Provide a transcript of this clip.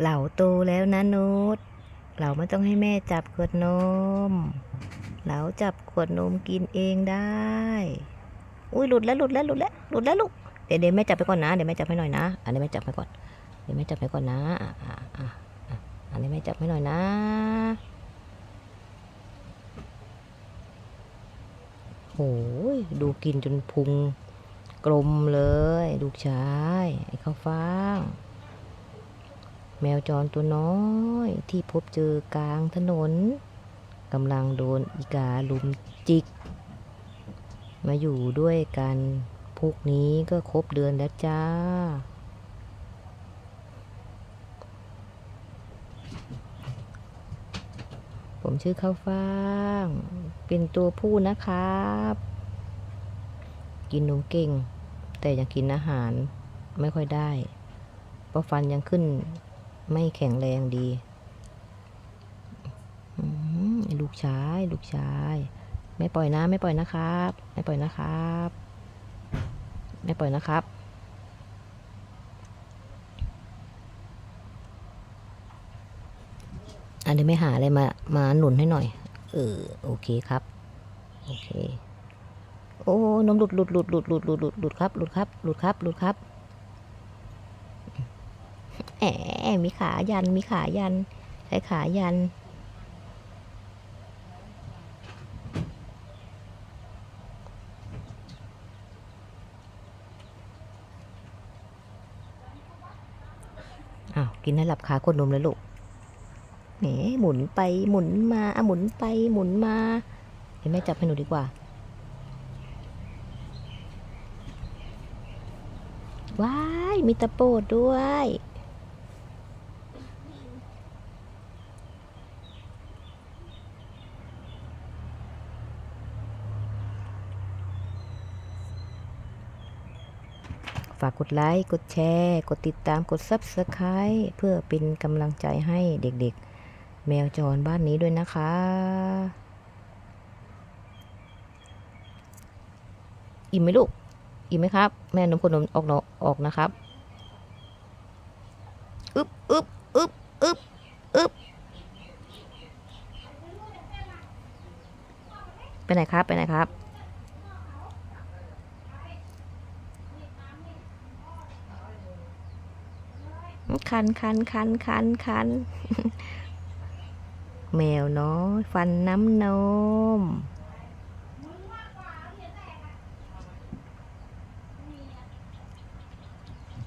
เหล่าโตแล้วนะนุชเหล่าไม่ต้องให้แม่จับขวดนมเหลาจับขวดนมกินเองได้ อุ้ยหลุดแล้วหลุดแล้วหลุดแล้วหลุดแล้วลูก เดี๋ยวเดี๋ยวแม่จับไปก่อนนะ เดี๋ยวแม่จับให้หน่อยนะ อันนี้แม่จับให้ก่อน เดี๋ยวแม่จับให้ก่อนนะ อะอะอะอะอันนี้แม่จับให้หน่อยนะ โอ้ยดูกินจนพุงกลมเลย ลูกชาย ไอ้ข้าวฟ่าง แมวจรตัวน้อยที่พบเจอกลางถนนกำลังโดนอีกาลุมจิก มาอยู่ด้วยกันพวกนี้ก็ครบเดือนแล้วจ้า ผมชื่อข้าวฟ่าง เป็นตัวผู้นะครับ กินนมเก่ง แต่ยังกินอาหารไม่ค่อยได้ เพราะฟันยังขึ้น ไม่แข็งแรงดี ลูกชาย ลูกชาย ไม่ปล่อยนะ ไม่ปล่อยนะครับ ไม่ปล่อยนะครับ ไม่ปล่อยนะครับ อันนี้ไม่หาอะไรมา มาหนุนให้หน่อย เออ โอเคครับ โอเค โอ้นมหลุดหลุดหลุดหลุดหลุดหลุดหลุดครับ หลุดครับ หลุดครับ หลุดครับ แอมมีขายันมีขายันใช้ขายัน อ้าว กินให้หลับขากดนมเลยลูกแหมหมุนไปหมุนมาอะหมุนไปหมุนมาเดี๋ยวแม่จับให้หนูดีกว่า ว้าย มีตะโปดด้วย ฝากกดไลค์ กดแชร์ กดติดตาม กด Subscribe เพื่อเป็นกำลังใจให้เด็กๆ แมวจรบ้านนี้ด้วยนะคะ อิ่มไหมลูก อิ่มไหมครับ แม่นมคนนมออกเนาะออกนะครับ อึบอึบอึบอึบอึบไปไหนครับ ไปไหนครับ คันคันคันคันคันแมวน้อยฟันน้ำนม